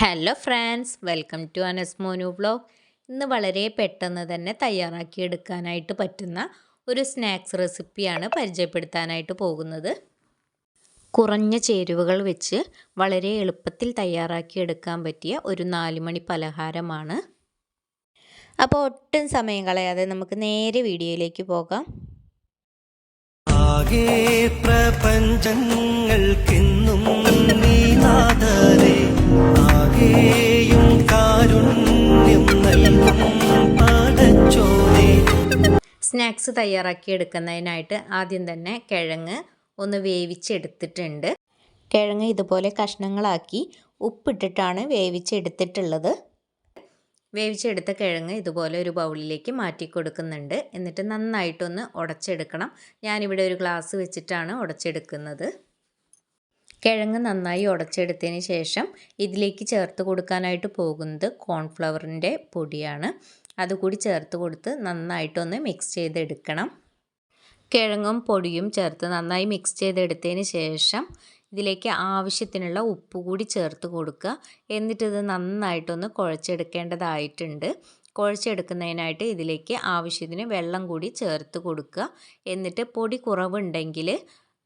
Hello friends welcome to Anas Monu vlog ഇന്ന് വളരെ പെട്ടെന്ന് തന്നെ തയ്യാറാക്കി എടുക്കാനായിട്ട് പറ്റുന്ന ഒരു സ്നാക്സ് റെസിപ്പിയാണ് പരിചയപ്പെടുത്താനായിട്ട് പോകുന്നത്. കുറഞ്ഞ ചേരുവകൾ വെച്ച് വളരെ എളുപ്പത്തിൽ തയ്യാറാക്കി എടുക്കാൻ പറ്റിയ ഒരു നാലുമണി പലഹാരമാണ്. അപ്പോൾ ഒട്ടും സമയം കളയാതെ നമുക്ക് നേരെ വീഡിയോയിലേക്ക് പോകാം. പ്രപഞ്ചങ്ങൾക്കെന്നും നീ നാദരേ സ്നാക്സ് തയ്യാറാക്കി എടുക്കുന്നതിനായിട്ട് ആദ്യം തന്നെ കിഴങ്ങ് ഒന്ന് വേവിച്ചെടുത്തിട്ടുണ്ട്. കിഴങ്ങ് ഇതുപോലെ കഷ്ണങ്ങളാക്കി ഉപ്പിട്ടിട്ടാണ് വേവിച്ചെടുത്തിട്ടുള്ളത്. വേവിച്ചെടുത്ത കിഴങ്ങ് ഇതുപോലെ ഒരു ബൗളിലേക്ക് മാറ്റി കൊടുക്കുന്നുണ്ട്. എന്നിട്ട് നന്നായിട്ടൊന്ന് ഉടച്ചെടുക്കണം. ഞാനിവിടെ ഒരു ഗ്ലാസ് വെച്ചിട്ടാണ് ഉടച്ചെടുക്കുന്നത്. കിഴങ്ങ് നന്നായി ഉടച്ചെടുത്തതിന് ശേഷം ഇതിലേക്ക് ചേർത്ത് കൊടുക്കാനായിട്ട് പോകുന്നത് കോൺഫ്ലവറിന്റെ പൊടിയാണ്. അതുകൂടി ചേർത്ത് കൊടുത്ത് നന്നായിട്ടൊന്ന് മിക്സ് ചെയ്തെടുക്കണം. കിഴങ്ങും പൊടിയും ചേർത്ത് നന്നായി മിക്സ് ചെയ്തെടുത്തതിന് ശേഷം ഇതിലേക്ക് ആവശ്യത്തിനുള്ള ഉപ്പ് കൂടി ചേർത്ത് കൊടുക്കുക. എന്നിട്ട് ഇത് നന്നായിട്ടൊന്ന് കുഴച്ചെടുക്കേണ്ടതായിട്ടുണ്ട്. കുഴച്ചെടുക്കുന്നതിനായിട്ട് ഇതിലേക്ക് ആവശ്യത്തിന് വെള്ളം കൂടി ചേർത്ത് കൊടുക്കുക. എന്നിട്ട് പൊടി കുറവുണ്ടെങ്കിൽ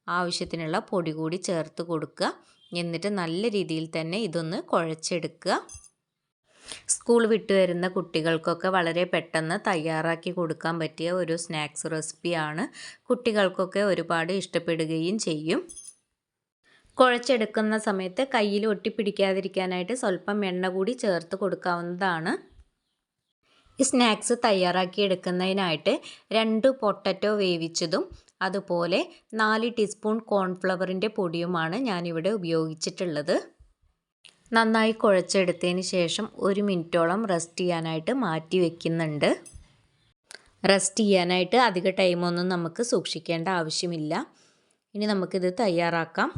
ആവശ്യത്തിനുള്ള പൊടി കൂടി ചേർത്ത് കൊടുക്കുക. എന്നിട്ട് നല്ല രീതിയിൽ തന്നെ ഇതൊന്ന് കുഴച്ചെടുക്കുക. സ്കൂൾ വിട്ടു വരുന്ന കുട്ടികൾക്കൊക്കെ വളരെ പെട്ടെന്ന് തയ്യാറാക്കി കൊടുക്കാൻ പറ്റിയ ഒരു സ്നാക്സ് റെസിപ്പിയാണ്. കുട്ടികൾക്കൊക്കെ ഒരുപാട് ഇഷ്ടപ്പെടുകയും ചെയ്യും. കുഴച്ചെടുക്കുന്ന സമയത്ത് കയ്യിൽ ഒട്ടിപ്പിടിക്കാതിരിക്കാനായിട്ട് സ്വല്പം എണ്ണ കൂടി ചേർത്ത് കൊടുക്കാവുന്നതാണ്. ഈ സ്നാക്സ് തയ്യാറാക്കി എടുക്കുന്നതിനായിട്ട് രണ്ട് പൊട്ടറ്റോ വേവിച്ചതും അതുപോലെ നാല് ടീസ്പൂൺ കോൺഫ്ലവറിന്റെ പൊടിയുമാണ് ഞാനിവിടെ ഉപയോഗിച്ചിട്ടുള്ളത്. നന്നായി കുഴച്ചെടുത്തതിന് ശേഷം ഒരു മിനിറ്റോളം റെസ്റ്റ് ചെയ്യാനായിട്ട് മാറ്റി വയ്ക്കുന്നുണ്ട് റെസ്റ്റ് ചെയ്യാനായിട്ട് അധിക ടൈമൊന്നും നമുക്ക് സൂക്ഷിക്കേണ്ട ആവശ്യമില്ല. ഇനി നമുക്കിത് തയ്യാറാക്കാം.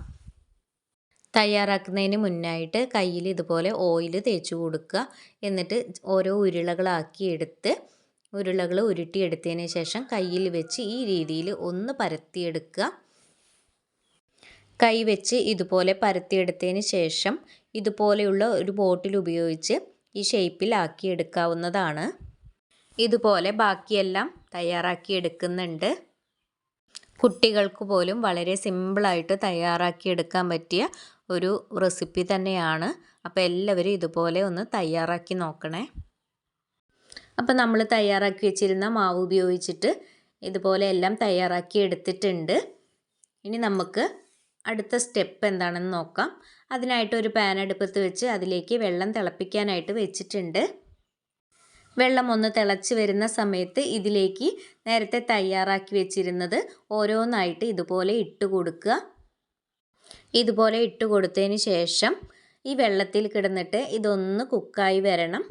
തയ്യാറാക്കുന്നതിന് മുന്നായിട്ട് കയ്യിൽ ഇതുപോലെ ഓയിൽ തേച്ച് കൊടുക്കുക. എന്നിട്ട് ഓരോ ഉരുളകളാക്കി എടുത്ത് ഉരുളകൾ ഉരുട്ടിയെടുത്തതിന് ശേഷം കയ്യിൽ വെച്ച് ഈ രീതിയിൽ ഒന്ന് പരത്തിയെടുക്കുക. കൈ വെച്ച് ഇതുപോലെ പരത്തിയെടുത്തതിന് ശേഷം ഇതുപോലെയുള്ള ഒരു ബോട്ടിൽ ഉപയോഗിച്ച് ഈ ഷേപ്പിലാക്കിയെടുക്കാവുന്നതാണ് ഇതുപോലെ ബാക്കിയെല്ലാം തയ്യാറാക്കിയെടുക്കുന്നുണ്ട് കുട്ടികൾക്ക് പോലും വളരെ സിമ്പിളായിട്ട് തയ്യാറാക്കിയെടുക്കാൻ പറ്റിയ ഒരു റെസിപ്പി തന്നെയാണ്. അപ്പോൾ എല്ലാവരും ഇതുപോലെ ഒന്ന് തയ്യാറാക്കി നോക്കണേ. അപ്പോൾ നമ്മൾ തയ്യാറാക്കി വെച്ചിരുന്ന മാവ് ഉപയോഗിച്ചിട്ട് ഇതുപോലെ എല്ലാം തയ്യാറാക്കി എടുത്തിട്ടുണ്ട്. ഇനി നമുക്ക് അടുത്ത സ്റ്റെപ്പ് എന്താണെന്ന് നോക്കാം. അതിനായിട്ട് ഒരു പാൻ അടുപ്പത്ത് വെച്ച് അതിലേക്ക് വെള്ളം തിളപ്പിക്കാനായിട്ട് വെച്ചിട്ടുണ്ട്. വെള്ളം ഒന്ന് തിളച്ച് വരുന്ന സമയത്ത് ഇതിലേക്ക് നേരത്തെ തയ്യാറാക്കി വെച്ചിരുന്നത് ഓരോന്നായിട്ട് ഇതുപോലെ ഇട്ട് കൊടുക്കുക. ഇതുപോലെ ഇട്ട് കൊടുത്തതിന് ശേഷം ഈ വെള്ളത്തിൽ കിടന്നിട്ട് ഇതൊന്ന് കുക്കായി വരണം.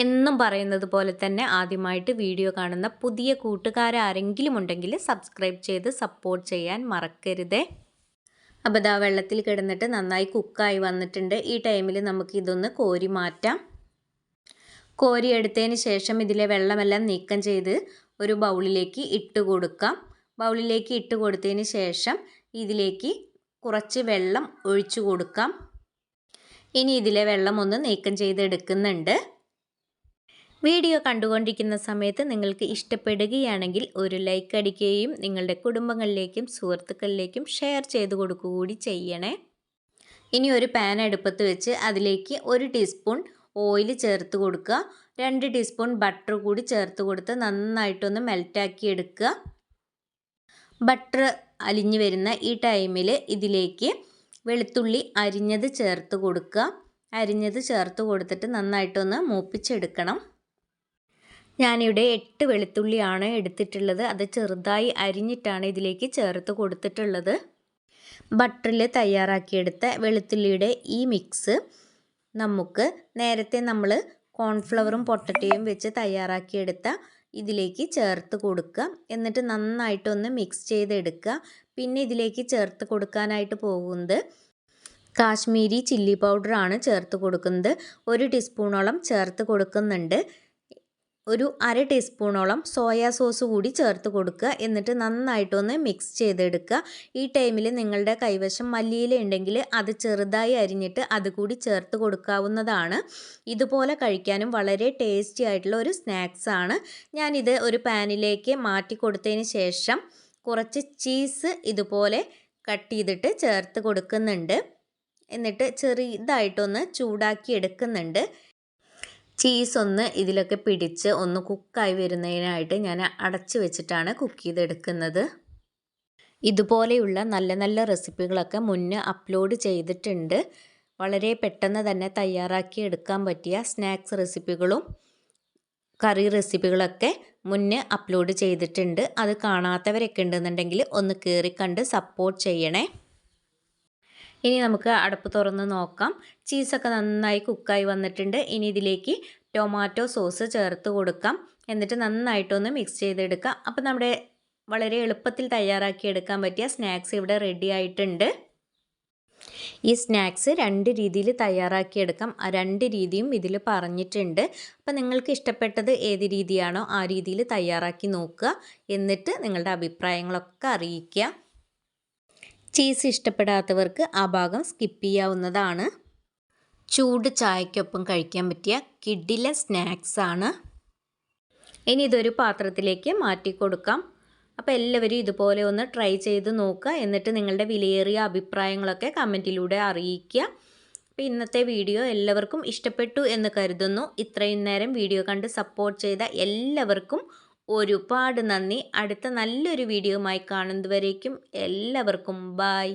എന്നും പറയുന്നത് പോലെ തന്നെ ആദ്യമായിട്ട് വീഡിയോ കാണുന്ന പുതിയ കൂട്ടുകാരാരെങ്കിലും ഉണ്ടെങ്കിൽ സബ്സ്ക്രൈബ് ചെയ്ത് സപ്പോർട്ട് ചെയ്യാൻ മറക്കരുതേ. അപ്പോൾ ഇതാ വെള്ളത്തിൽ കിടന്നിട്ട് നന്നായി കുക്കായി വന്നിട്ടുണ്ട്. ഈ ടൈമിൽ നമുക്ക് ഇതൊന്ന് കോരി മാറ്റാം. കോരി എടുത്തതിന് ശേഷം ഇതിലെ വെള്ളമെല്ലാം നീക്കം ചെയ്ത് ഒരു ബൗളിലേക്ക് ഇട്ട് കൊടുക്കാം. ബൗളിലേക്ക് ഇട്ട് കൊടുത്തതിന് ശേഷം ഇതിലേക്ക് കുറച്ച് വെള്ളം ഒഴിച്ചു കൊടുക്കാം. ഇനി ഇതിലെ വെള്ളം ഒന്ന് നീക്കം ചെയ്തെടുക്കുന്നുണ്ട്. വീഡിയോ കണ്ടുകൊണ്ടിരിക്കുന്ന സമയത്ത് നിങ്ങൾക്ക് ഇഷ്ടപ്പെടുകയാണെങ്കിൽ ഒരു ലൈക്ക് അടിക്കുകയും നിങ്ങളുടെ കുടുംബങ്ങളിലേക്കും സുഹൃത്തുക്കളിലേക്കും ഷെയർ ചെയ്ത് കൊടുക്കുക കൂടി ചെയ്യണേ. ഇനി ഒരു പാൻ അടുപ്പത്ത് വെച്ച് അതിലേക്ക് ഒരു ടീസ്പൂൺ ഓയിൽ ചേർത്ത് കൊടുക്കുക. രണ്ട് ടീസ്പൂൺ ബട്ടർ കൂടി ചേർത്ത് കൊടുത്ത് നന്നായിട്ടൊന്ന് മെൽറ്റാക്കി എടുക്കുക. ബട്ടർ അലിഞ്ഞു വരുന്ന ഈ ടൈമിൽ ഇതിലേക്ക് വെളുത്തുള്ളി അരിഞ്ഞത് ചേർത്ത് കൊടുക്കുക. അരിഞ്ഞത് ചേർത്ത് കൊടുത്തിട്ട് നന്നായിട്ടൊന്ന് മൂപ്പിച്ചെടുക്കണം. ഞാനിവിടെ എട്ട് വെളുത്തുള്ളിയാണ് എടുത്തിട്ടുള്ളത്. അത് ചെറുതായി അരിഞ്ഞിട്ടാണ് ഇതിലേക്ക് ചേർത്ത് കൊടുത്തിട്ടുള്ളത്. ബട്ടറിൽ തയ്യാറാക്കിയെടുത്ത വെളുത്തുള്ളിയുടെ ഈ മിക്സ് നമുക്ക് നേരത്തെ നമ്മൾ കോൺഫ്ലവറും പൊട്ടറ്റയും വെച്ച് തയ്യാറാക്കിയെടുത്ത ഇതിലേക്ക് ചേർത്ത് കൊടുക്കുക. എന്നിട്ട് നന്നായിട്ടൊന്ന് മിക്സ് ചെയ്തെടുക്കുക. പിന്നെ ഇതിലേക്ക് ചേർത്ത് കൊടുക്കാനായിട്ട് പോകുന്നത് കാശ്മീരി ചില്ലി പൗഡറാണ് ചേർത്ത് കൊടുക്കുന്നത്. ഒരു ടീസ്പൂണോളം ചേർത്ത് കൊടുക്കുന്നുണ്ട്. ഒരു അര ടീസ്പൂണോളം സോയാ സോസ് കൂടി ചേർത്ത് കൊടുക്കുക. എന്നിട്ട് നന്നായിട്ടൊന്ന് മിക്സ് ചെയ്തെടുക്കുക. ഈ ടൈമിൽ നിങ്ങളുടെ കൈവശം മല്ലിയില ഉണ്ടെങ്കിൽ അത് ചെറുതായി അരിഞ്ഞിട്ട് അത് കൂടി ചേർത്ത് കൊടുക്കാവുന്നതാണ്. ഇതുപോലെ കഴിക്കാനും വളരെ ടേസ്റ്റി ആയിട്ടുള്ള ഒരു സ്നാക്സ് ആണ്. ഞാനിത് ഒരു പാനിലേക്ക് മാറ്റി കൊടുത്തതിന് ശേഷം കുറച്ച് ചീസ് ഇതുപോലെ കട്ട് ചെയ്തിട്ട് ചേർത്ത് കൊടുക്കുന്നുണ്ട്. എന്നിട്ട് ചെറിയതായിട്ടൊന്ന് ചൂടാക്കി എടുക്കുന്നുണ്ട്. ചീസ് ഒന്ന് ഇതിലൊക്കെ പിടിച്ച് ഒന്ന് കുക്കായി വരുന്നതിനായിട്ട് ഞാൻ അടച്ച് വെച്ചിട്ടാണ് കുക്ക് ചെയ്തെടുക്കുന്നത്. ഇതുപോലെയുള്ള നല്ല നല്ല റെസിപ്പികളൊക്കെ മുന്നേ അപ്ലോഡ് ചെയ്തിട്ടുണ്ട്. വളരെ പെട്ടെന്ന് തന്നെ തയ്യാറാക്കി എടുക്കാൻ പറ്റിയ സ്നാക്സ് റെസിപ്പികളും കറി റെസിപ്പികളൊക്കെ മുന്നേ അപ്ലോഡ് ചെയ്തിട്ടുണ്ട്. അത് കാണാത്തവരൊക്കെ ഉണ്ടെന്നുണ്ടെങ്കിൽ ഒന്ന് കയറി കണ്ട് സപ്പോർട്ട് ചെയ്യണേ. ഇനി നമുക്ക് അടപ്പ് തുറന്ന് നോക്കാം. ചീസൊക്കെ നന്നായി കുക്കായി വന്നിട്ടുണ്ട്. ഇനി ഇതിലേക്ക് ടൊമാറ്റോ സോസ് ചേർത്ത് കൊടുക്കാം. എന്നിട്ട് നന്നായിട്ടൊന്ന് മിക്സ് ചെയ്തെടുക്കാം. അപ്പോൾ നമ്മുടെ വളരെ എളുപ്പത്തിൽ തയ്യാറാക്കി എടുക്കാൻ പറ്റിയ സ്നാക്സ് ഇവിടെ റെഡി ആയിട്ടുണ്ട്. ഈ സ്നാക്സ് രണ്ട് രീതിയിൽ തയ്യാറാക്കിയെടുക്കാം ആ രണ്ട് രീതിയും ഇതിൽ പറഞ്ഞിട്ടുണ്ട്. അപ്പം നിങ്ങൾക്ക് ഇഷ്ടപ്പെട്ടത് ഏത് രീതിയാണോ ആ രീതിയിൽ തയ്യാറാക്കി നോക്കുക. എന്നിട്ട് നിങ്ങളുടെ അഭിപ്രായങ്ങളൊക്കെ അറിയിക്കുക. ചീസ് ഇഷ്ടപ്പെടാത്തവർക്ക് ആ ഭാഗം സ്കിപ്പ് ചെയ്യാവുന്നതാണ്. ചൂട് ചായക്കൊപ്പം കഴിക്കാൻ പറ്റിയ കിഡിലെ സ്നാക്സ് ആണ്. ഇനി ഇതൊരു പാത്രത്തിലേക്ക് മാറ്റി കൊടുക്കാം. അപ്പോൾ എല്ലാവരും ഇതുപോലെ ഒന്ന് ട്രൈ ചെയ്ത് നോക്കുക. എന്നിട്ട് നിങ്ങളുടെ വിലയേറിയ അഭിപ്രായങ്ങളൊക്കെ കമന്റിലൂടെ അറിയിക്കുക. അപ്പോൾ ഇന്നത്തെ വീഡിയോ എല്ലാവർക്കും ഇഷ്ടപ്പെട്ടു എന്ന് കരുതുന്നു. ഇത്രയും നേരം വീഡിയോ കണ്ട് സപ്പോർട്ട് ചെയ്ത എല്ലാവർക്കും ഒരുപാട് നന്ദി. അടുത്ത നല്ലൊരു വീഡിയോയുമായി കാണുന്നതുവരേക്കും എല്ലാവർക്കും ബായ്